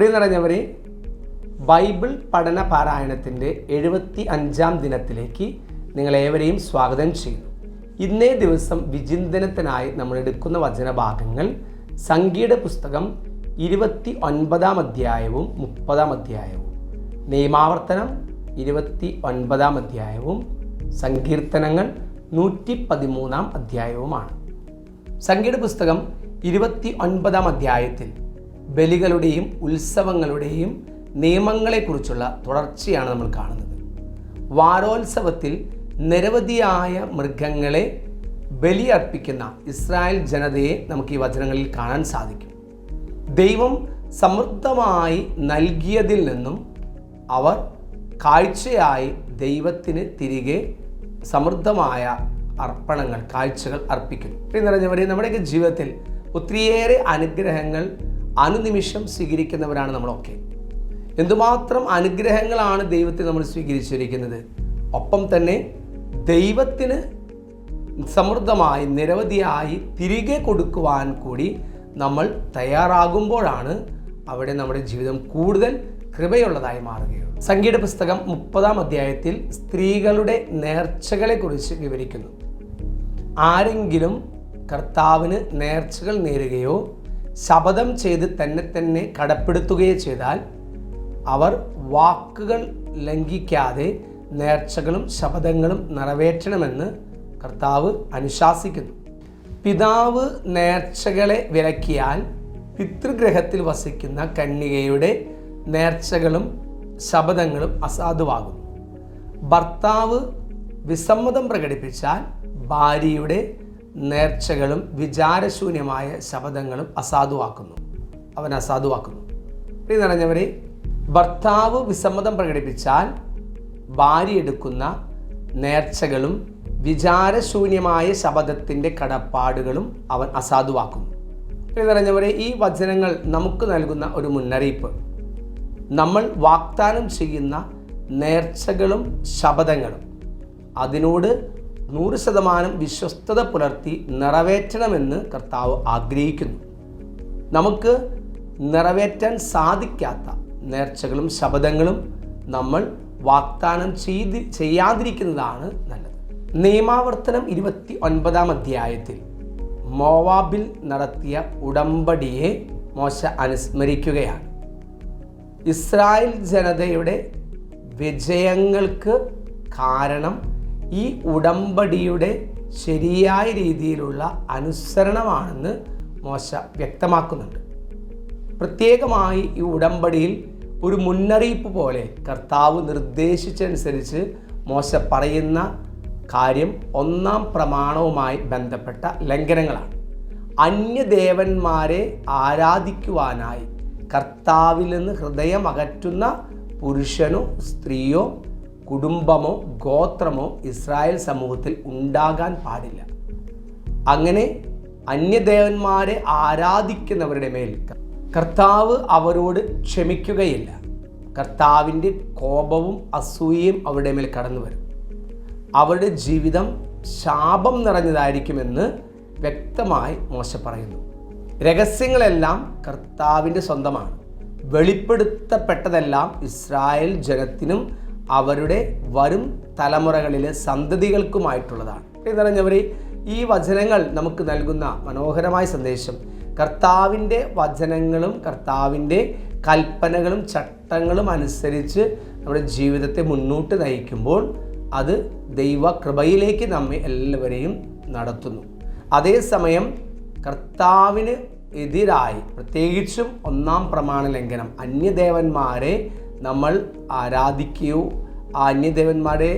പ്രിയ നിറഞ്ഞവരെ Bible പഠന പാരായണത്തിന്റെ എഴുപത്തി അഞ്ചാം ദിനത്തിലേക്ക് നിങ്ങളേവരെയും സ്വാഗതം ചെയ്യുന്നു. ഇന്നേ ദിവസം വിചിന്തനത്തിനായി നമ്മൾ എടുക്കുന്ന വചനഭാഗങ്ങൾ സംഗീത പുസ്തകം ഇരുപത്തി ഒൻപതാം അധ്യായവും മുപ്പതാം അധ്യായവും. നിയമാവർത്തനം ഇരുപത്തി ഒൻപതാം അധ്യായവും സങ്കീർത്തനങ്ങൾ നൂറ്റി പതിമൂന്നാം അധ്യായവുമാണ്. സംഗീത പുസ്തകം ഇരുപത്തി ഒൻപതാം അധ്യായത്തിൽ ബലികളുടെയും ഉത്സവങ്ങളുടെയും നിയമങ്ങളെക്കുറിച്ചുള്ള തുടർച്ചയാണ് നമ്മൾ കാണുന്നത്. വാരോത്സവത്തിൽ നിരവധിയായ മൃഗങ്ങളെ ബലിയർപ്പിക്കുന്ന ഇസ്രായേൽ ജനതയെ നമുക്ക് ഈ വചനങ്ങളിൽ കാണാൻ സാധിക്കും. ദൈവം സമൃദ്ധമായി നൽകിയതിൽ നിന്നും അവർ കാഴ്ചയായി ദൈവത്തിന് തിരികെ സമൃദ്ധമായ അർപ്പണങ്ങൾ കാഴ്ചകൾ അർപ്പിക്കുന്നു. നിറഞ്ഞവരെ നമ്മുടെയൊക്കെ ജീവിതത്തിൽ ഒത്തിരിയേറെ അനുഗ്രഹങ്ങൾ അനുനിമിഷം സ്വീകരിക്കുന്നവരാണ് നമ്മളൊക്കെ. എന്തുമാത്രം അനുഗ്രഹങ്ങളാണ് ദൈവത്തെ നമ്മൾ സ്വീകരിച്ചിരിക്കുന്നത്? ഒപ്പം തന്നെ ദൈവത്തിന് സമൃദ്ധമായി നിരവധിയായി തിരികെ കൊടുക്കുവാൻ കൂടി നമ്മൾ തയ്യാറാകുമ്പോഴാണ് അവിടെ നമ്മുടെ ജീവിതം കൂടുതൽ കൃപയുള്ളതായി മാറുകയുള്ളൂ. സംഗീത പുസ്തകം മുപ്പതാം അധ്യായത്തിൽ സ്ത്രീകളുടെ നേർച്ചകളെക്കുറിച്ച് വിവരിക്കുന്നു. ആരെങ്കിലും കർത്താവിന് നേർച്ചകൾ നേരുകയോ ശപഥം ചെയ്ത് തന്നെ തന്നെ കടപ്പെടുത്തുകയോ ചെയ്താൽ അവർ വാക്കുകൾ ലംഘിക്കാതെ നേർച്ചകളും ശപഥങ്ങളും നിറവേറ്റണമെന്ന് കർത്താവ് അനുശാസിക്കുന്നു. പിതാവ് നേർച്ചകളെ വിലക്കിയാൽ പിതൃഗ്രഹത്തിൽ വസിക്കുന്ന കന്യകയുടെ നേർച്ചകളും ശപഥങ്ങളും അസാധുവാകുന്നു. ഭർത്താവ് വിസമ്മതം പ്രകടിപ്പിച്ചാൽ ഭാര്യയുടെ നേർച്ചകളും വിചാരശൂന്യമായ ശപഥങ്ങളും അസാധുവാക്കുന്നു. അവൻ അസാധുവാക്കുന്നു. പ്രിയ ഭർത്താവ് വിസമ്മതം പ്രകടിപ്പിച്ചാൽ ഭാര്യ എടുക്കുന്ന നേർച്ചകളും വിചാരശൂന്യമായ ശപഥത്തിന്റെ കടപ്പാടുകളും അവൻ അസാധുവാക്കുന്നു. പ്രിയ നിറഞ്ഞവരെ ഈ വചനങ്ങൾ നമുക്ക് നൽകുന്ന ഒരു മുന്നറിയിപ്പ്. നമ്മൾ വാഗ്ദാനം ചെയ്യുന്ന നേർച്ചകളും ശപഥങ്ങളും അതിനോട് നൂറ് ശതമാനം വിശ്വസ്തത പുലർത്തി നിറവേറ്റണമെന്ന് കർത്താവ് ആഗ്രഹിക്കുന്നു. നമുക്ക് നിറവേറ്റാൻ സാധിക്കാത്ത നേർച്ചകളും ശബ്ദങ്ങളും നമ്മൾ വാഗ്ദാനം ചെയ്ത് ചെയ്യാതിരിക്കുന്നതാണ് നല്ലത്. നിയമാവർത്തനം ഇരുപത്തി ഒൻപതാം അധ്യായത്തിൽ മോവാബിൽ നടത്തിയ ഉടമ്പടിയെ മോശ അനുസ്മരിക്കുകയാണ്. ഇസ്രായേൽ ജനതയുടെ വിജയങ്ങൾക്ക് കാരണം ഈ ഉടമ്പടിയുടെ ശരിയായ രീതിയിലുള്ള അനുസരണമാണെന്ന് മോശ വ്യക്തമാക്കുന്നുണ്ട്. പ്രത്യേകമായി ഈ ഉടമ്പടിയിൽ ഒരു മുന്നറിയിപ്പ് പോലെ കർത്താവ് നിർദ്ദേശിച്ചനുസരിച്ച് മോശ പറയുന്ന കാര്യം ഒന്നാം പ്രമാണവുമായി ബന്ധപ്പെട്ട ലംഘനങ്ങളാണ്. അന്യദേവന്മാരെ ആരാധിക്കുവാനായി കർത്താവിൽ നിന്ന് ഹൃദയം അകറ്റുന്ന പുരുഷനോ സ്ത്രീയോ കുടുംബമോ ഗോത്രമോ ഇസ്രായേൽ സമൂഹത്തിൽ ഉണ്ടാകാൻ പാടില്ല. അങ്ങനെ അന്യദേവന്മാരെ ആരാധിക്കുന്നവരുടെ മേൽ കർത്താവ് അവരോട് ക്ഷമിക്കുകയില്ല. കർത്താവിന്റെ കോപവും അസൂയയും അവരുടെ മേൽ കടന്നു വരും. അവരുടെ ജീവിതം ശാപം നിറഞ്ഞതായിരിക്കുമെന്ന് വ്യക്തമായി മോശ പറയുന്നു. രഹസ്യങ്ങളെല്ലാം കർത്താവിന്റെ സ്വന്തമാണ്. വെളിപ്പെടുത്തപ്പെട്ടതെല്ലാം ഇസ്രായേൽ ജനത്തിനും അവരുടെ വരും തലമുറകളിലെ സന്തതികൾക്കുമായിട്ടുള്ളതാണ്. എന്ന് പറഞ്ഞവർ ഈ വചനങ്ങൾ നമുക്ക് നൽകുന്ന മനോഹരമായ സന്ദേശം കർത്താവിന്റെ വചനങ്ങളും കർത്താവിന്റെ കൽപ്പനകളും ചട്ടങ്ങളും അനുസരിച്ച് നമ്മുടെ ജീവിതത്തെ മുന്നോട്ട് നയിക്കുമ്പോൾ അത് ദൈവ കൃപയിലേക്ക് നമ്മെ എല്ലാവരെയും നടത്തുന്നു. അതേസമയം കർത്താവിന് എതിരായി പ്രത്യേകിച്ചും ഒന്നാം പ്രമാണ ലംഘനം അന്യദേവന്മാരെ നമ്മൾ ആരാധിക്കുകയോ അന്യദേവന്മാരെ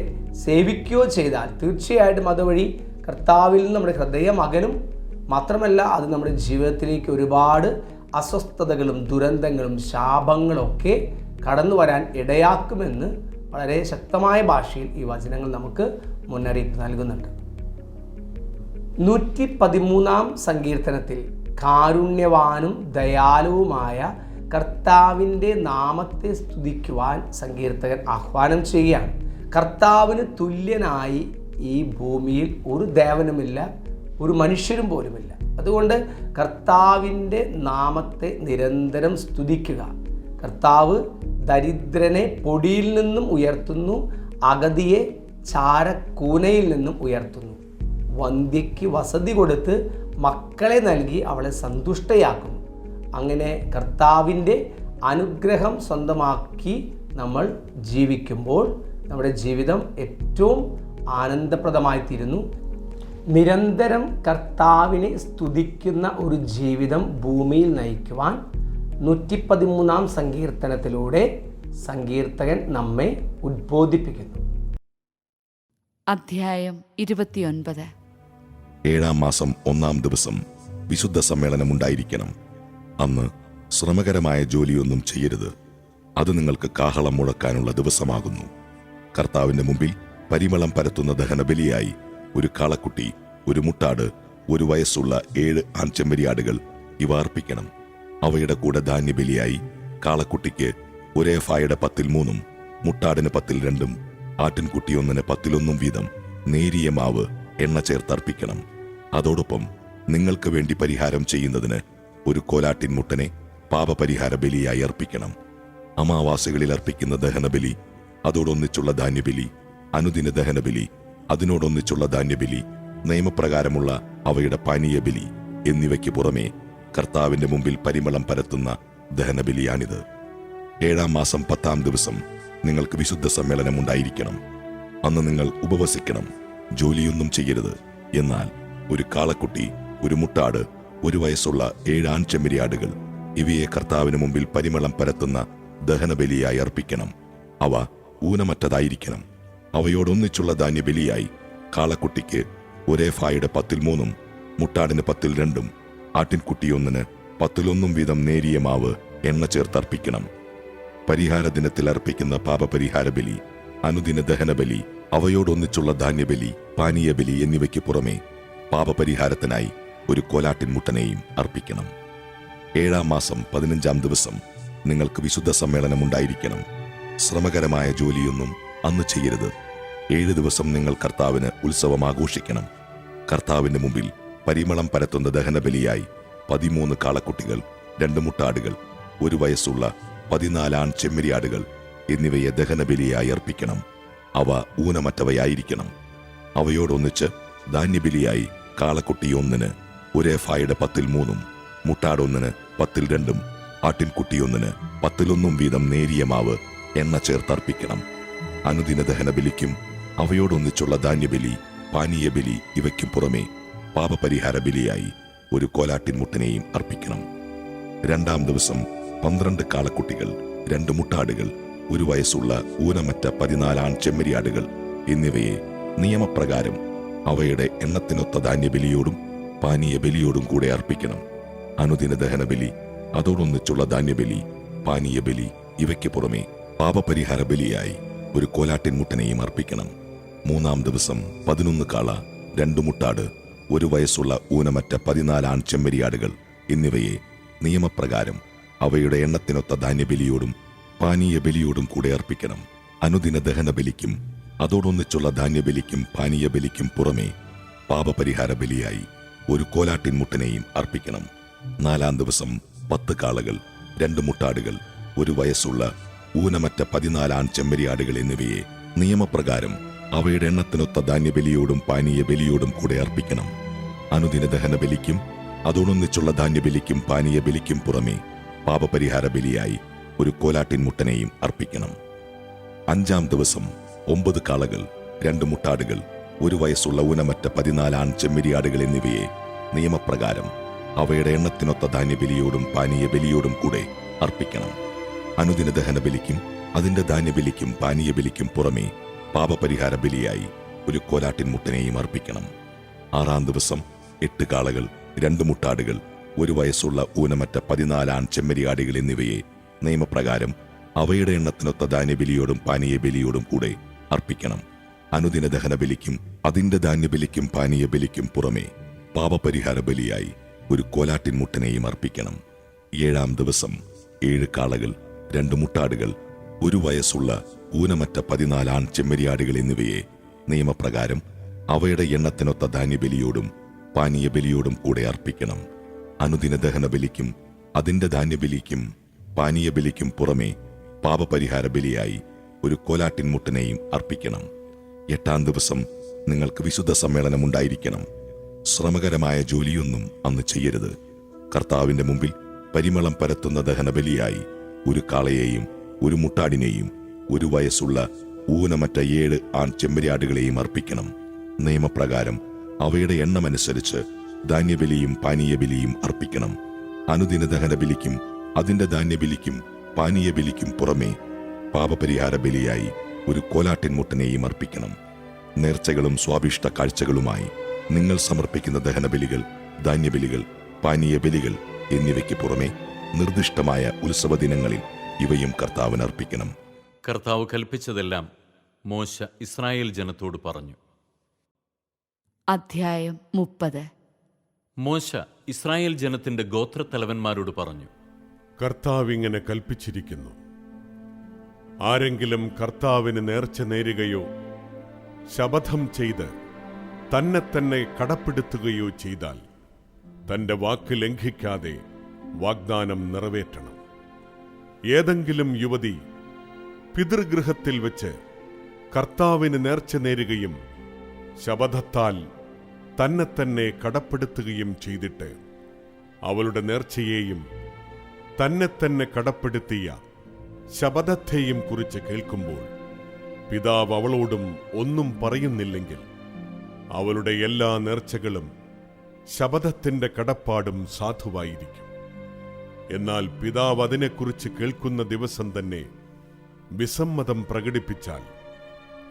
സേവിക്കുകയോ ചെയ്താൽ തീർച്ചയായിട്ടും അതുവഴി കർത്താവിൽ നിന്ന് നമ്മുടെ ഹൃദയം അകലും മാത്രമല്ല അത് നമ്മുടെ ജീവിതത്തിലേക്ക് ഒരുപാട് അസ്വസ്ഥതകളും ദുരന്തങ്ങളും ശാപങ്ങളൊക്കെ കടന്നു വരാൻ ഇടയാക്കുമെന്ന് വളരെ ശക്തമായ ഭാഷയിൽ ഈ വചനങ്ങൾ നമുക്ക് മുന്നറിയിപ്പ് നൽകുന്നുണ്ട്. നൂറ്റി പതിമൂന്നാം സങ്കീർത്തനത്തിൽ കാരുണ്യവാനും ദയാലുവുമായ കർത്താവിന്റെ നാമത്തെ സ്തുതിക്കുവാൻ സങ്കീർത്തകൻ ആഹ്വാനം ചെയ്യുകയാണ്. കർത്താവിന് തുല്യനായി ഈ ഭൂമിയിൽ ഒരു ദേവനുമില്ല ഒരു മനുഷ്യരും പോലുമില്ല. അതുകൊണ്ട് കർത്താവിന്റെ നാമത്തെ നിരന്തരം സ്തുതിക്കുക. കർത്താവ് ദരിദ്രനെ പൊടിയിൽ നിന്നും ഉയർത്തുന്നു അഗതിയെ ചാരക്കൂനയിൽ നിന്നും ഉയർത്തുന്നു. വന്ധ്യയ്ക്ക് വസതി കൊടുത്ത് മക്കളെ നൽകി അവളെ സന്തുഷ്ടയാക്കുന്നു. അങ്ങനെ കർത്താവിന്റെ അനുഗ്രഹം സ്വന്തമാക്കി നമ്മൾ ജീവിക്കുമ്പോൾ നമ്മുടെ ജീവിതം ഏറ്റവും ആനന്ദപ്രദമായിത്തീരുന്നു. നിരന്തരം കർത്താവിനെ സ്തുതിക്കുന്ന ഒരു ജീവിതം ഭൂമിയിൽ നയിക്കുവാൻ നൂറ്റി പതിമൂന്നാം സങ്കീർത്തനത്തിലൂടെ സങ്കീർത്തകൻ നമ്മെ ഉദ്ബോധിപ്പിക്കുന്നു. അധ്യായം ഇരുപത്തിയൊൻപത്. ഏഴാം മാസം ഒന്നാം ദിവസം വിശുദ്ധ സമ്മേളനമുണ്ടായിരിക്കണം അന്ന് ശ്രമകരമായ ജോലിയൊന്നും ചെയ്യരുത്. അത് നിങ്ങൾക്ക് കാഹളം മുഴക്കാനുള്ള ദിവസമാകുന്നു. കർത്താവിന്റെ മുമ്പിൽ പരിമളം പരത്തുന്ന ദഹനബലിയായി ഒരു കാളക്കുട്ടി ഒരു മുട്ടാട് ഒരു വയസ്സുള്ള ഏഴ് ആൺചെമ്മരിയാടുകൾ ഇവ അർപ്പിക്കണം. അവയുടെ കൂടെ ധാന്യബലിയായി കാളക്കുട്ടിക്ക് ഒരേ ഫായുടെ പത്തിൽ മൂന്നും മുട്ടാടിന് പത്തിൽ രണ്ടും ആട്ടിൻകുട്ടിയൊന്നിന് പത്തിലൊന്നും വീതം നേരിയ മാവ് എണ്ണ ചേർത്തർപ്പിക്കണം. അതോടൊപ്പം നിങ്ങൾക്ക് വേണ്ടി പരിഹാരം ചെയ്യുന്നതിന് ഒരു കോലാട്ടിൻ മുട്ടനെ പാപപരിഹാര ബലിയായി അർപ്പിക്കണം. അമാവാസികളിൽ അർപ്പിക്കുന്ന ദഹനബലി അതോടൊന്നിച്ചുള്ള ധാന്യബലി അനുദിന ദഹനബലി അതിനോടൊന്നിച്ചുള്ള ധാന്യബലി നിയമപ്രകാരമുള്ള അവയുടെ പാനീയ ബലി എന്നിവയ്ക്ക് പുറമേ കർത്താവിന്റെ മുമ്പിൽ പരിമളം പരത്തുന്ന ദഹനബലിയാണിത്. ഏഴാം മാസം പത്താം ദിവസം നിങ്ങൾക്ക് വിശുദ്ധ സമ്മേളനം ഉണ്ടായിരിക്കണം. അന്ന് നിങ്ങൾ ഉപവസിക്കണം. ജോലിയൊന്നും ചെയ്യരുത്. എന്നാൽ ഒരു കാളക്കുട്ടി ഒരു മുട്ടാട് ഒരു വയസ്സുള്ള ഏഴ് ആൺചെമ്മരിയാടുകൾ ഇവയെ കർത്താവിന് മുമ്പിൽ പരിമളം പരത്തുന്ന ദഹനബലിയായി അർപ്പിക്കണം. അവ ഊനമറ്റതായിരിക്കണം. അവയോടൊന്നിച്ചുള്ള ധാന്യബലിയായി കാളക്കുട്ടിക്ക് ഒരേ ഫായുടെ പത്തിൽ മൂന്നും മുട്ടാടിന് പത്തിൽ രണ്ടും ആട്ടിൻകുട്ടിയൊന്നിന് പത്തിലൊന്നും വീതം നേരിയ മാവ് എണ്ണ ചേർത്തർപ്പിക്കണം പരിഹാര ദിനത്തിൽ അർപ്പിക്കുന്ന പാപപരിഹാര ബലി അനുദിന ദഹനബലി അവയോടൊന്നിച്ചുള്ള ധാന്യബലി പാനീയബലി എന്നിവയ്ക്ക് പുറമെ പാപപരിഹാരത്തിനായി ഒരു കോലാട്ടിൻ മുട്ടനെയും അർപ്പിക്കണം. ഏഴാം മാസം പതിനഞ്ചാം ദിവസം നിങ്ങൾക്ക് വിശുദ്ധ സമ്മേളനം ഉണ്ടായിരിക്കണം. ശ്രമകരമായ ജോലിയൊന്നും അന്ന് ചെയ്യരുത്. ഏഴ് ദിവസം നിങ്ങൾ കർത്താവിന് ഉത്സവം ആഘോഷിക്കണം. കർത്താവിന് മുമ്പിൽ പരിമളം പരത്തുന്ന ദഹനബലിയായി പതിമൂന്ന് കാളക്കുട്ടികൾ രണ്ട് മുട്ടാടുകൾ ഒരു വയസ്സുള്ള പതിനാലാൺ ചെമ്മരിയാടുകൾ എന്നിവയെ ദഹനബലിയായി അർപ്പിക്കണം. അവ ഊനമറ്റവയായിരിക്കണം. അവയോടൊന്നിച്ച് ധാന്യബലിയായി കാളക്കുട്ടി ഒന്നിന് ഒരേ ഫായുടെ പത്തിൽ മൂന്നും മുട്ടാടൊന്നിന് പത്തിൽ രണ്ടും ആട്ടിൻകുട്ടിയൊന്നിന് പത്തിലൊന്നും വീതം നേരിയ മാവ് എണ്ണ ചേർത്തർപ്പിക്കണം. അനുദിന ദഹനബലിക്കും അവയോടൊന്നിച്ചുള്ള ധാന്യബലി പാനീയബലി ഇവയ്ക്കും പുറമെ പാപപരിഹാര ബലിയായി ഒരു കോലാട്ടിൻ മുട്ടനെയും അർപ്പിക്കണം. രണ്ടാം ദിവസം പന്ത്രണ്ട് കാളക്കുട്ടികൾ രണ്ട് മുട്ടാടുകൾ ഒരു വയസ്സുള്ള ഊനമറ്റ പതിനാലാൺ ചെമ്മരിയാടുകൾ എന്നിവയെ നിയമപ്രകാരം അവയുടെ എണ്ണത്തിനൊത്ത ധാന്യബലിയോടും പാനീയ ബലിയോടും കൂടെ അർപ്പിക്കണം. അനുദിന ദഹനബലി അതോടൊന്നിച്ചുള്ള ധാന്യബലി പാനീയ ബലി ഇവയ്ക്ക് പുറമെ പാപപരിഹാര ബലിയായി ഒരു കോലാട്ടിൻ മുട്ടനെയും അർപ്പിക്കണം. മൂന്നാം ദിവസം പതിനൊന്ന് കാള രണ്ടു മുട്ടാട് ഒരു വയസ്സുള്ള ഊനമറ്റ പതിനാലാൺ ചെമ്മരിയാടുകൾ എന്നിവയെ നിയമപ്രകാരം അവയുടെ എണ്ണത്തിനൊത്ത ധാന്യബലിയോടും പാനീയ ബലിയോടും കൂടെ അർപ്പിക്കണം. അനുദിന ദഹന ബലിക്കും അതോടൊന്നിച്ചുള്ള ധാന്യബലിക്കും പാനീയ ബലിക്കും പുറമെ പാപപരിഹാര ബലിയായി ഒരു കോലാട്ടിൻ മുട്ടിനെയും അർപ്പിക്കണം. നാലാം ദിവസം പത്ത് കാളകൾ രണ്ട് മുട്ടാടുകൾ ഒരു വയസ്സുള്ള ഊനമറ്റ പതിനാലാൺ ചെമ്മരിയാടുകൾ എന്നിവയെ നിയമപ്രകാരം അവയുടെ എണ്ണത്തിനൊത്ത ധാന്യബലിയോടും പാനീയ ബലിയോടും കൂടെ അർപ്പിക്കണം. അനുദിന ദഹന ബലിക്കും അതോടൊന്നിച്ചുള്ള ധാന്യബലിക്കും പാനീയ ബലിക്കും പുറമെ പാപപരിഹാര ബലിയായി ഒരു കോലാട്ടിൻ മുട്ടനെയും അർപ്പിക്കണം. അഞ്ചാം ദിവസം ഒമ്പത് കാളകൾ രണ്ട് മുട്ടാടുകൾ ഒരു വയസ്സുള്ള ഊനമറ്റ പതിനാലാൺ ചെമ്മരിയാടുകൾ എന്നിവയെ നിയമപ്രകാരം അവയുടെ എണ്ണത്തിനൊത്ത ധാന്യബലിയോടും പാനീയ ബലിയോടും കൂടെ അർപ്പിക്കണം. അനുദിന ദഹന ബലിക്കും അതിന്റെ ധാന്യബലിക്കും പാനീയ ബലിക്കും പുറമേ പാപപരിഹാര ബലിയായി ഒരു കോലാട്ടിൻ മുട്ടനെയും അർപ്പിക്കണം. ആറാം ദിവസം എട്ട് കാളകൾ രണ്ട് മുട്ടാടുകൾ ഒരു വയസ്സുള്ള ഊനമറ്റ പതിനാലാൺ ചെമ്മരിയാടുകൾ എന്നിവയെ നിയമപ്രകാരം അവയുടെ എണ്ണത്തിനൊത്ത ധാന്യബലിയോടും പാനീയ ബലിയോടും കൂടെ അർപ്പിക്കണം. അനുദിന ദഹന ബലിക്കും അതിന്റെ ധാന്യബലിക്കും പാനീയ ബലിക്കും പുറമെ പാപപരിഹാര ബലിയായി ഒരു കോലാട്ടിൻ മുട്ടനെയും അർപ്പിക്കണം. ഏഴാം ദിവസം ഏഴ് കാളകൾ രണ്ട് മുട്ടാടുകൾ ഒരു വയസ്സുള്ള ഊനമറ്റ പതിനാലാൺ ചെമ്മരിയാടുകൾ എന്നിവയെ നിയമപ്രകാരം അവയുടെ എണ്ണത്തിനൊത്ത ധാന്യബലിയോടും പാനീയ ബലിയോടും കൂടെ അർപ്പിക്കണം. അനുദിന ദഹന ബലിക്കും അതിന്റെ ധാന്യബലിക്കും പാനീയ ബലിക്കും പുറമെ പാപപരിഹാര ബലിയായി ഒരു കോലാട്ടിൻ മുട്ടനെയും അർപ്പിക്കണം. എട്ടാം ദിവസം നിങ്ങൾക്ക് വിശുദ്ധ സമ്മേളനം ഉണ്ടായിരിക്കണം. ശ്രമകരമായ ജോലിയൊന്നും അന്ന് ചെയ്യരുത്. കർത്താവിന്റെ മുമ്പിൽ പരിമളം പരത്തുന്ന ദഹനബലിയായി ഒരു കാളയെയും ഒരു മുട്ടാടിനെയും ഒരു വയസ്സുള്ള ഊനമറ്റ ഏഴ് ആൺ ചെമ്പരിയാടുകളെയും അർപ്പിക്കണം. നിയമപ്രകാരം അവയുടെ എണ്ണമനുസരിച്ച് ധാന്യബലിയും പാനീയബലിയും അർപ്പിക്കണം. അനുദിന ദഹനബലിക്കും അതിന്റെ ധാന്യബലിക്കും പാനീയബലിക്കും പുറമേ പാപപരിഹാര ബലിയായി ഒരു കോലാട്ടിൻ മുട്ടനെയും അർപ്പിക്കണം. നേർച്ചകളും സ്വാഭിഷ്ട കാഴ്ചകളുമായി നിങ്ങൾ സമർപ്പിക്കുന്ന ദഹനബലികൾ ധാന്യബലികൾ പാനീയബലികൾ എന്നിവയ്ക്ക് പുറമെ നിർദ്ദിഷ്ടമായ ഉത്സവ ദിനങ്ങളിൽ ഇവയും കർത്താവിന് അർപ്പിക്കണം. കർത്താവ് കൽപ്പിച്ചതെല്ലാം മോശ ഇസ്രായേൽ ജനത്തോട് പറഞ്ഞു. അധ്യായം മുപ്പത്. മോശ ഇസ്രായേൽ ജനത്തിന്റെ ഗോത്രത്തലവന്മാരോട് പറഞ്ഞു. കർത്താവ് ഇങ്ങനെ കൽപ്പിച്ചിരിക്കുന്നു. ആരെങ്കിലും കർത്താവിന് നേർച്ച നേരുകയോ ശപഥം ചെയ്ത് തന്നെ തന്നെ കടപ്പെടുത്തുകയോ ചെയ്താൽ തന്റെ വാക്ക് ലംഘിക്കാതെ വാഗ്ദാനം നിറവേറ്റണം. ഏതെങ്കിലും യുവതി പിതൃഗൃഹത്തിൽ വെച്ച് കർത്താവിന് നേർച്ച നേരുകയും ശപഥത്താൽ തന്നെ തന്നെ കടപ്പെടുത്തുകയും ചെയ്തിട്ട് അവളുടെ നേർച്ചയെയും തന്നെ തന്നെ കടപ്പെടുത്തിയ ശപഥത്തെയും കുറിച്ച് കേൾക്കുമ്പോൾ പിതാവ് അവളോടും ഒന്നും പറയുന്നില്ലെങ്കിൽ അവളുടെ എല്ലാ നേർച്ചകളും ശപഥത്തിന്റെ കടപ്പാടും സാധുവായിരിക്കും. എന്നാൽ പിതാവ് അതിനെക്കുറിച്ച് കേൾക്കുന്ന ദിവസം തന്നെ വിസമ്മതം പ്രകടിപ്പിച്ചാൽ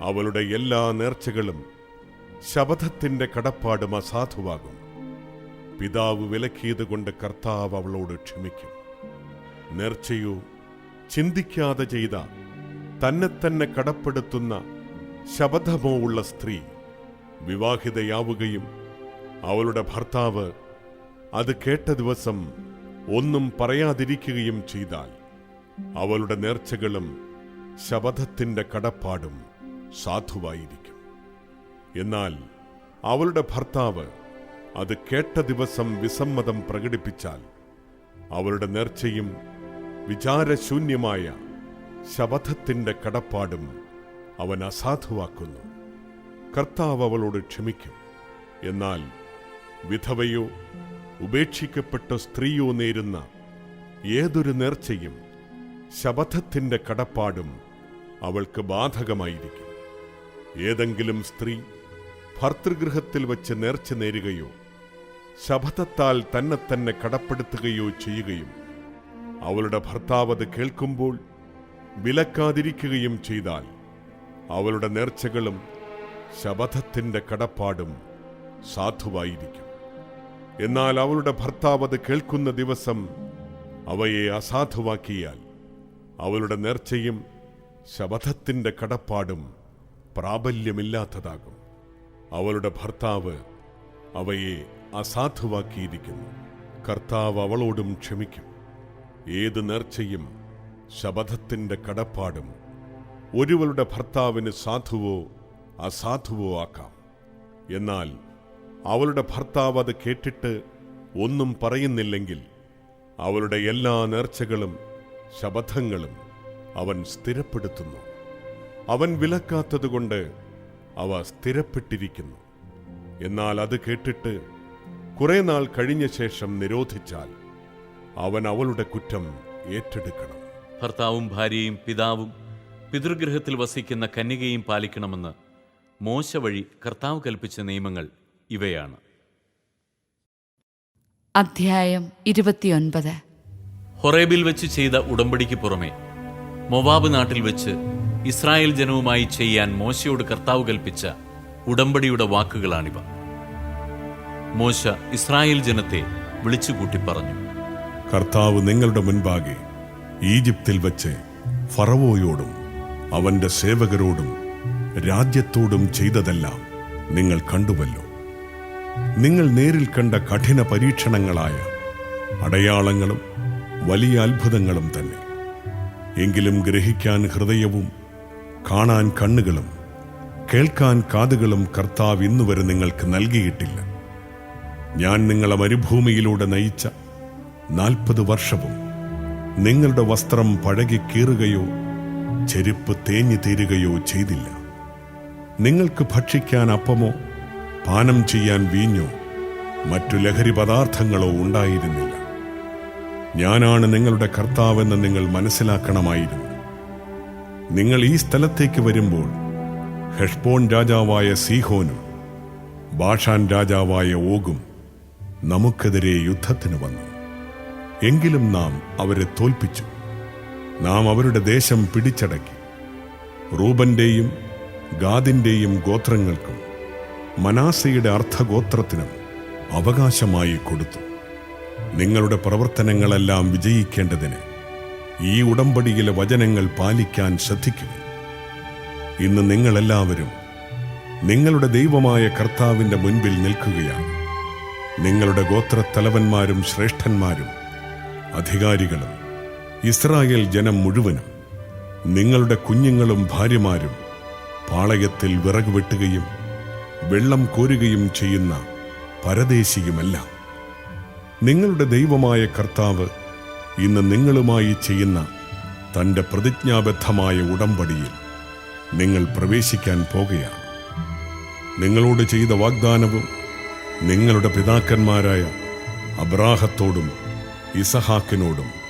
അവളുടെ എല്ലാ നേർച്ചകളും ശപഥത്തിന്റെ കടപ്പാടും അസാധുവാകും. പിതാവ് വിലക്കിയത് കൊണ്ട് കർത്താവ് അവളോട് ക്ഷമിക്കും. നേർച്ചയോ ചിന്തിക്കാതെ ചെയ്ത തന്നെ തന്നെ കടപ്പെടുത്തുന്ന ശബദമോ ഉള്ള സ്ത്രീ വിവാഹിതയാവുകയും അവളുടെ ഭർത്താവ് അത് കേട്ട ദിവസം ഒന്നും പറയാതിരിക്കുകയും ചെയ്താൽ അവളുടെ നേർച്ചകളും ശബദത്തിന്റെ കടപ്പാടും സാധുവായിരിക്കും. എന്നാൽ അവളുടെ ഭർത്താവ് അത് കേട്ട ദിവസം വിസമ്മതം പ്രകടിപ്പിച്ചാൽ അവളുടെ നേർച്ചയും വിചാരശൂന്യമായ ശപഥത്തിന്റെ കടപ്പാടും അവൻ അസാധുവാക്കുന്നു. കർത്താവ് അവളോട് ക്ഷമിക്കും. എന്നാൽ വിധവയോ ഉപേക്ഷിക്കപ്പെട്ട സ്ത്രീയോ നേരുന്ന ഏതൊരു നേർച്ചയും ശപഥത്തിന്റെ കടപ്പാടും അവൾക്ക് ബാധകമായിരിക്കും. ഏതെങ്കിലും സ്ത്രീ ഭർത്തൃഗൃഹത്തിൽ വച്ച് നേർച്ച നേരുകയോ ശപഥത്താൽ തന്നെ തന്നെ കടപ്പെടുത്തുകയോ ചെയ്യുകയും അവളുടെ ഭർത്താവ് അത് കേൾക്കുമ്പോൾ വിലക്കാതിരിക്കുകയും ചെയ്താൽ അവളുടെ നേർച്ചകളും ശപഥത്തിന്റെ കടപ്പാടും സാധുവായിരിക്കും. എന്നാൽ അവളുടെ ഭർത്താവ് അത് കേൾക്കുന്ന ദിവസം അവയെ അസാധുവാക്കിയാൽ അവളുടെ നേർച്ചയും ശപഥത്തിന്റെ കടപ്പാടും പ്രാബല്യമില്ലാത്തതാകും. അവളുടെ ഭർത്താവ് അവയെ അസാധുവാക്കിയിരിക്കുന്നു. കർത്താവ് അവളോടും ക്ഷമിക്കും. ഏത് നേർച്ചയും ശപഥത്തിന്റെ കടപ്പാടും ഒരുവളുടെ ഭർത്താവിന് സാധുവോ അസാധുവോ ആക്കാം. എന്നാൽ അവളുടെ ഭർത്താവ് അത് കേട്ടിട്ട് ഒന്നും പറയുന്നില്ലെങ്കിൽ അവളുടെ എല്ലാ നേർച്ചകളും ശപഥങ്ങളും അവൻ സ്ഥിരപ്പെടുത്തുന്നു. അവൻ വിലക്കാത്തതുകൊണ്ട് അവ സ്ഥിരപ്പെട്ടിരിക്കുന്നു. എന്നാൽ അത് കേട്ടിട്ട് കുറേ നാൾ കഴിഞ്ഞ ശേഷം നിരോധിച്ചാൽ അവൻ അവളുടെ കുറ്റം ഏറ്റെടുക്കണം. ഭർത്താവും ഭാര്യയും പിതാവും പിതൃഗ്രഹത്തിൽ വസിക്കുന്ന കന്യകയും പാലിക്കണമെന്ന് മോശ വഴി കർത്താവ് കൽപ്പിച്ച നിയമങ്ങൾ ഇവയാണ്. അധ്യായം ഇരുപത്തിയൊൻപത്. ഹൊറേബിൽ വെച്ച് ചെയ്ത ഉടമ്പടിക്ക് പുറമെ മൊവാബ് നാട്ടിൽ വെച്ച് ഇസ്രായേൽ ജനവുമായി ചെയ്യാൻ മോശയോട് കർത്താവ് കൽപ്പിച്ച ഉടമ്പടിയുടെ വാക്കുകളാണിവ. മോശ ഇസ്രായേൽ ജനത്തെ വിളിച്ചുകൂട്ടി പറഞ്ഞു കർത്താവ് നിങ്ങളുടെ മുൻപാകെ ഈജിപ്തിൽ വച്ച് ഫറവോയോടും അവന്റെ സേവകരോടും രാജ്യത്തോടും ചെയ്തതെല്ലാം നിങ്ങൾ കണ്ടുവല്ലോ. നിങ്ങൾ നേരിൽ കണ്ട കഠിന പരീക്ഷണങ്ങളായ അടയാളങ്ങളും വലിയ അത്ഭുതങ്ങളും തന്നെ. എങ്കിലും ഗ്രഹിക്കാൻ ഹൃദയവും കാണാൻ കണ്ണുകളും കേൾക്കാൻ കാതുകളും കർത്താവ് ഇന്നുവരെ നിങ്ങൾക്ക് നൽകിയിട്ടില്ല. ഞാൻ നിങ്ങളെ മരുഭൂമിയിലൂടെ നയിച്ച നാൽപ്പത് വർഷവും നിങ്ങളുടെ വസ്ത്രം പഴകി കീറുകയോ ചെരുപ്പ് തേഞ്ഞു തീരുകയോ ചെയ്തില്ല. നിങ്ങൾക്ക് ഭക്ഷിക്കാൻ അപ്പമോ പാനം ചെയ്യാൻ വീഞ്ഞോ മറ്റു ലഹരി പദാർത്ഥങ്ങളോ ഉണ്ടായിരുന്നില്ല. ഞാനാണ് നിങ്ങളുടെ കർത്താവെന്ന് നിങ്ങൾ മനസ്സിലാക്കണമായിരുന്നു. നിങ്ങൾ ഈ സ്ഥലത്തേക്ക് വരുമ്പോൾ ഹെഷ്പോൺ രാജാവായ സീഹോനും ബാഷാൻ രാജാവായ ഓഗും നമുക്കെതിരെ യുദ്ധത്തിന് വന്നു. എങ്കിലും നാം അവരെ തോൽപ്പിച്ചു. നാം അവരുടെ ദേശം പിടിച്ചടക്കി. റൂബന്റെയും ഗാദിന്റെയും ഗോത്രങ്ങൾക്കും മനാസയുടെ അർത്ഥഗോത്രത്തിനും അവകാശമായി കൊടുത്തു. നിങ്ങളുടെ പ്രവർത്തനങ്ങളെല്ലാം വിജയിക്കേണ്ടതിന് ഈ ഉടമ്പടിയിലെ വചനങ്ങൾ പാലിക്കാൻ ശ്രദ്ധിക്കുക ഇന്ന് നിങ്ങളെല്ലാവരും നിങ്ങളുടെ ദൈവമായ കർത്താവിന്റെ മുൻപിൽ നിൽക്കുകയാണ്. നിങ്ങളുടെ ഗോത്രത്തലവന്മാരും ശ്രേഷ്ഠന്മാരും അധികാരികളും ഇസ്രായേൽ ജനം മുഴുവനും നിങ്ങളുടെ കുഞ്ഞുങ്ങളും ഭാര്യമാരും പാളയത്തിൽ വിറക് വെട്ടുകയും വെള്ളം കോരുകയും ചെയ്യുന്ന പരദേശിയുമല്ല. നിങ്ങളുടെ ദൈവമായ കർത്താവ് ഇന്ന് നിങ്ങളുമായി ചെയ്യുന്ന തന്റെ പ്രതിജ്ഞാബദ്ധമായ ഉടമ്പടിയിൽ നിങ്ങൾ പ്രവേശിക്കാൻ പോകുകയാണ്. നിങ്ങളോട് ചെയ്ത വാഗ്ദാനവും നിങ്ങളുടെ പിതാക്കന്മാരായ അബ്രാഹത്തോടും ഇസഹാക്കിനോടും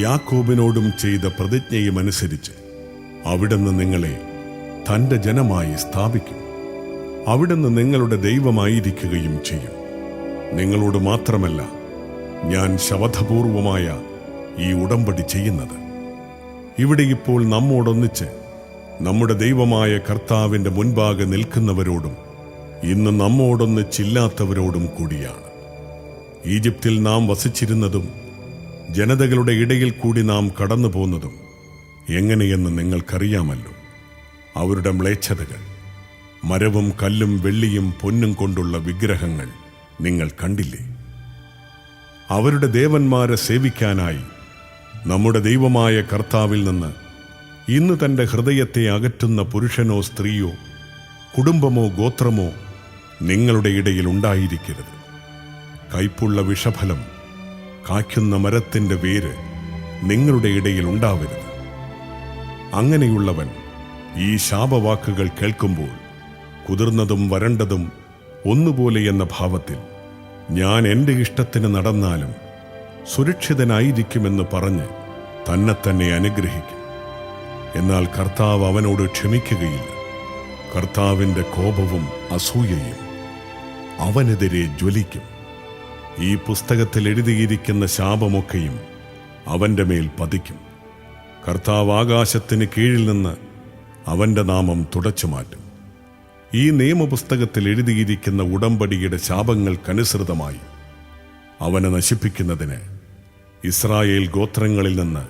യാക്കോബിനോടും ചെയ്ത പ്രതിജ്ഞയുമനുസരിച്ച് അവിടുന്ന് നിങ്ങളെ തന്റെ ജനമായി സ്ഥാപിക്കും. അവിടുന്ന് നിങ്ങളുടെ ദൈവമായിരിക്കുകയും ചെയ്യും. നിങ്ങളോട് മാത്രമല്ല ഞാൻ ശവധപൂർവമായ ഈ ഉടമ്പടി ചെയ്യുന്നത്. ഇവിടെ ഇപ്പോൾ നമ്മോടൊന്നിച്ച് നമ്മുടെ ദൈവമായ കർത്താവിന്റെ മുൻപാകെ നിൽക്കുന്നവരോടും ഇന്ന് നമ്മോടൊന്നിച്ചില്ലാത്തവരോടും കൂടിയാണ്. ഈജിപ്തിൽ നാം വസിച്ചിരുന്നതും ജനതകളുടെ ഇടയിൽ കൂടി നാം കടന്നു പോന്നതും എങ്ങനെയെന്ന് നിങ്ങൾക്കറിയാമല്ലോ. അവരുടെ മ്ലേച്ഛതകൾ മരവും കല്ലും വെള്ളിയും പൊന്നും കൊണ്ടുള്ള വിഗ്രഹങ്ങൾ നിങ്ങൾ കണ്ടില്ലേ? അവരുടെ ദേവന്മാരെ സേവിക്കാനായി നമ്മുടെ ദൈവമായ കർത്താവിൽ നിന്ന് ഇന്ന് തന്റെ ഹൃദയത്തെ അകറ്റുന്ന പുരുഷനോ സ്ത്രീയോ കുടുംബമോ ഗോത്രമോ നിങ്ങളുടെ ഇടയിൽ ഉണ്ടായിരിക്കരുത്. കൈപ്പുള്ള വിഷഫലം കായ്ക്കുന്ന മരത്തിന്റെ വേര് നിങ്ങളുടെ ഇടയിൽ ഉണ്ടാവരുത്. അങ്ങനെയുള്ളവൻ ഈ ശാപവാക്കുകൾ കേൾക്കുമ്പോൾ കുതിർന്നതും വരണ്ടതും ഒന്നുപോലെ എന്ന ഭാവത്തിൽ ഞാൻ എന്റെ ഇഷ്ടത്തിന് നടന്നാലും സുരക്ഷിതനായിരിക്കുമെന്ന് പറഞ്ഞ് തന്നെ തന്നെ അനുഗ്രഹിക്കും. എന്നാൽ കർത്താവ് അവനോട് ക്ഷമിക്കുകയില്ല. കർത്താവിന്റെ കോപവും അസൂയയും അവനെതിരെ ജ്വലിക്കും. ഈ പുസ്തകത്തിൽ എഴുതിയിരിക്കുന്ന ശാപമൊക്കെയും അവന്റെ മേൽ പതിക്കും. കർത്താവ് ആകാശത്തിന് കീഴിൽ നിന്ന് അവന്റെ നാമം തുടച്ചു മാറ്റും. ഈ നിയമപുസ്തകത്തിൽ എഴുതിയിരിക്കുന്ന ഉടമ്പടിയുടെ ശാപങ്ങൾക്കനുസൃതമായി അവനെ നശിപ്പിക്കുന്നതിന് ഇസ്രായേൽ ഗോത്രങ്ങളിൽ നിന്ന്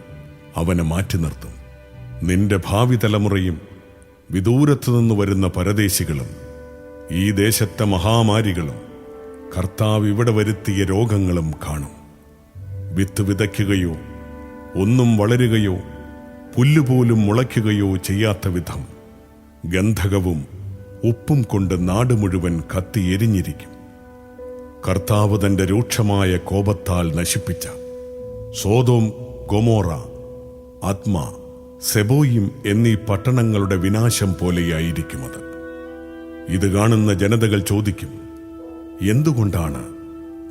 അവനെ മാറ്റി നിർത്തും. നിന്റെ ഭാവി തലമുറയും വിദൂരത്തു നിന്ന് വരുന്ന പരദേശികളും ഈ ദേശത്തെ മഹാമാരികളും കർത്താവ് ഇവിടെ വരുത്തിയ രോഗങ്ങളും കാണും. വിത്ത് വിതയ്ക്കുകയോ ഒന്നും വളരുകയോ പുല്ലുപോലും മുളയ്ക്കുകയോ ചെയ്യാത്ത വിധം ഗന്ധകവും ഉപ്പും കൊണ്ട് നാട് മുഴുവൻ കത്തി എരിഞ്ഞിരിക്കും. കർത്താവ് തന്റെ രൂക്ഷമായ കോപത്താൽ നശിപ്പിച്ച സോതോം ഗൊമോറ ആത്മ സെബോയിം എന്നീ പട്ടണങ്ങളുടെ വിനാശം പോലെയായിരിക്കും അത്. ഇത് കാണുന്ന ജനതകൾ ചോദിക്കും എന്തുകൊണ്ടാണ്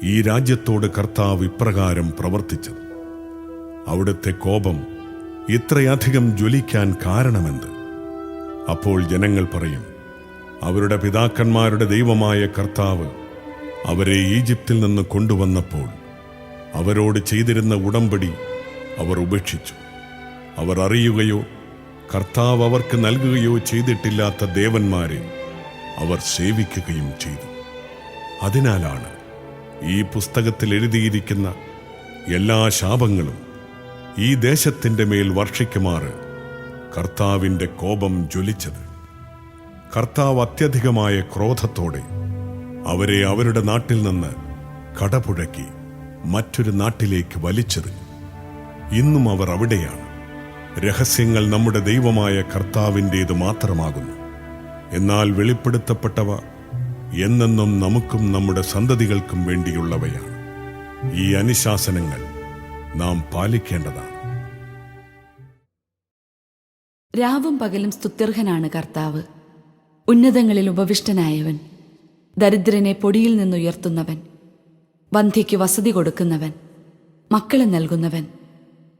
ഈ രാജ്യത്തോട് കർത്താവ് ഇപ്രകാരം പ്രവർത്തിച്ചത്? അവിടുത്തെ കോപം ഇത്രയധികം ജ്വലിക്കാൻ കാരണമെന്ത്? അപ്പോൾ ജനങ്ങൾ പറയും അവരുടെ പിതാക്കന്മാരുടെ ദൈവമായ കർത്താവ് അവരെ ഈജിപ്തിൽ നിന്ന് കൊണ്ടുവന്നപ്പോൾ അവരോട് ചെയ്തിരുന്ന ഉടമ്പടി അവർ ഉപേക്ഷിച്ചു. അവർ അറിയുകയോ കർത്താവ് അവർക്ക് നൽകുകയോ ചെയ്തിട്ടില്ലാത്ത ദേവന്മാരെ അവർ സേവിക്കുകയും ചെയ്തു. അതിനാലാണ് ഈ പുസ്തകത്തിൽ എഴുതിയിരിക്കുന്ന എല്ലാ ശാപങ്ങളും ഈ ദേശത്തിന്റെ മേൽ വർഷിക്കുമാറ് കർത്താവിന്റെ കോപം ജ്വലിച്ചത്. കർത്താവ് അത്യധികമായ ക്രോധത്തോടെ അവരെ അവരുടെ നാട്ടിൽ നിന്ന് കടപുഴക്കി മറ്റൊരു നാട്ടിലേക്ക് വലിച്ചെറിഞ്ഞു. ഇന്നും അവർ അവിടെയാണ്. രഹസ്യങ്ങൾ നമ്മുടെ ദൈവമായ കർത്താവിന്റേത് മാത്രമാകുന്നു. എന്നാൽ വെളിപ്പെടുത്തപ്പെട്ടവ എന്നെന്നും നമുക്കും നമ്മുടെ സന്തതികൾക്കും വേണ്ടിയുള്ളവയാണ്. ഈ അനുശാസനങ്ങൾ നാം പാലിക്കേണ്ടതാണ്. രാവും പകലും സ്തുത്യർഹനാണ് കർത്താവ്. ഉന്നതങ്ങളിൽ ഉപവിഷ്ടനായവൻ. ദരിദ്രനെ പൊടിയിൽ നിന്നുയർത്തുന്നവൻ. വന്ധ്യയ്ക്ക് വസതി കൊടുക്കുന്നവൻ. മക്കളെ നൽകുന്നവൻ.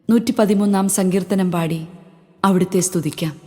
നൂറ്റി പതിമൂന്നാം സങ്കീർത്തനം പാടി അവിടുത്തെ സ്തുതിക്കാം.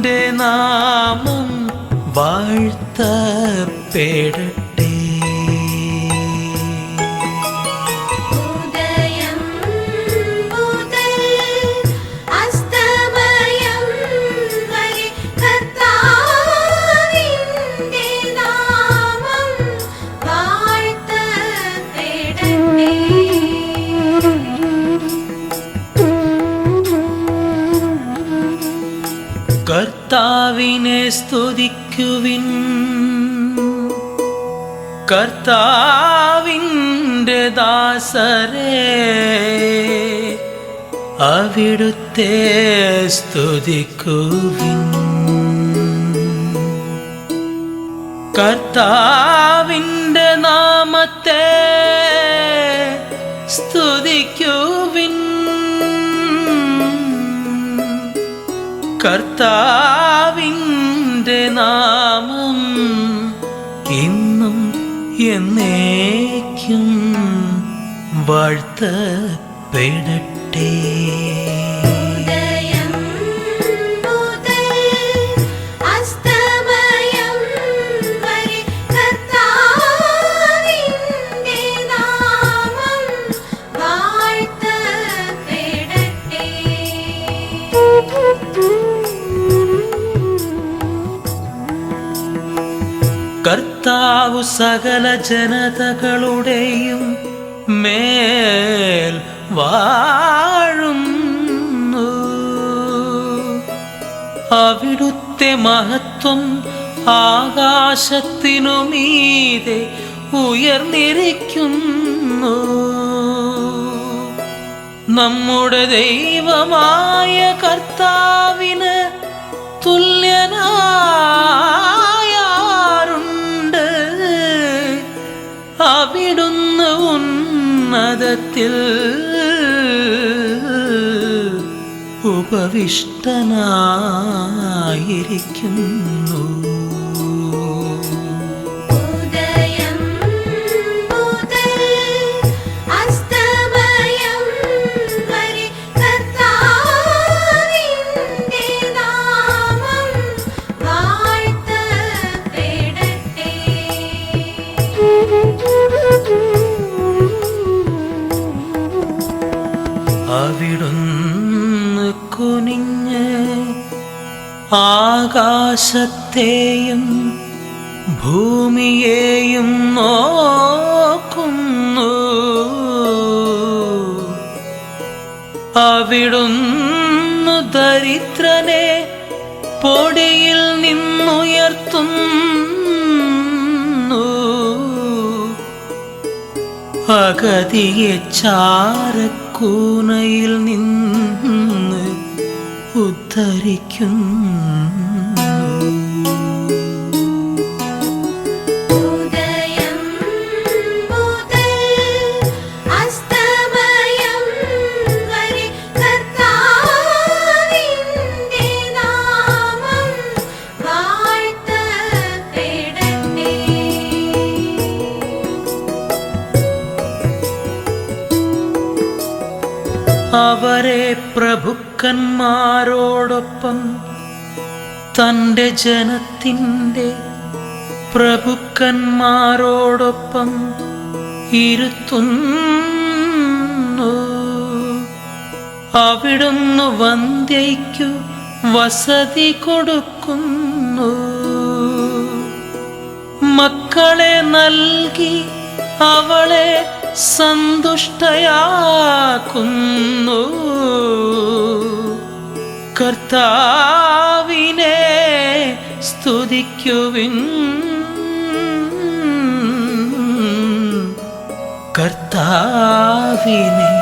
കർത്താവിന്റെ നാമം വാഴ്ത്തപ്പെടട്ടെ. കർത്താവിന്റെ ദാസരെ അവിടുത്തെ സ്തുതിക്കുവിൻ. കർത്താവിന്റെ നാമത്തെ സ്തുതിക്കുവിൻ. കർത്താവിന്റെ എന്നേക്കും വാഴ്ത്തപ്പെടട്ടെ. കർത്താവ് സകല ജനതകളുടെയും മേൽ വാഴുന്നു. അവിടുത്തെ മഹത്വം ആകാശത്തിനു മീതെ ഉയർന്നിരിക്കുന്നു. നമ്മുടെ ദൈവമായ കർത്താവിന് തുല്യനായാറുണ്ട് അവിടുന്ന് ഉന്നതത്തിൽ ഉപവിഷ്ടനായിരിക്കുന്നു. ആകാശത്തെയും ഭൂമിയെയും നോക്കുന്നു. അവിടുന്നു ദരിദ്രനെ പൊടിയിൽ നിന്നുയർത്തുന്നു. അഗതിയെ ചാരക്കൂനയിൽ നിന്ന് ഉദ്ധരിക്കുന്നു. അവരെ പ്രഭുക്കന്മാരോടൊപ്പം തന്റെ ജനത്തിന്റെ പ്രഭുക്കന്മാരോടൊപ്പം ഇരുത്തുന്നു. അവിടുന്ന് വന്ധ്യയ്ക്കു വസതി കൊടുക്കുന്നു. മക്കളെ നൽകി അവളെ സന്തുഷ്ടയാക്കുന്നു. കർത്താവിനെ സ്തുതിക്കുവിൻ. കർത്താവിനെ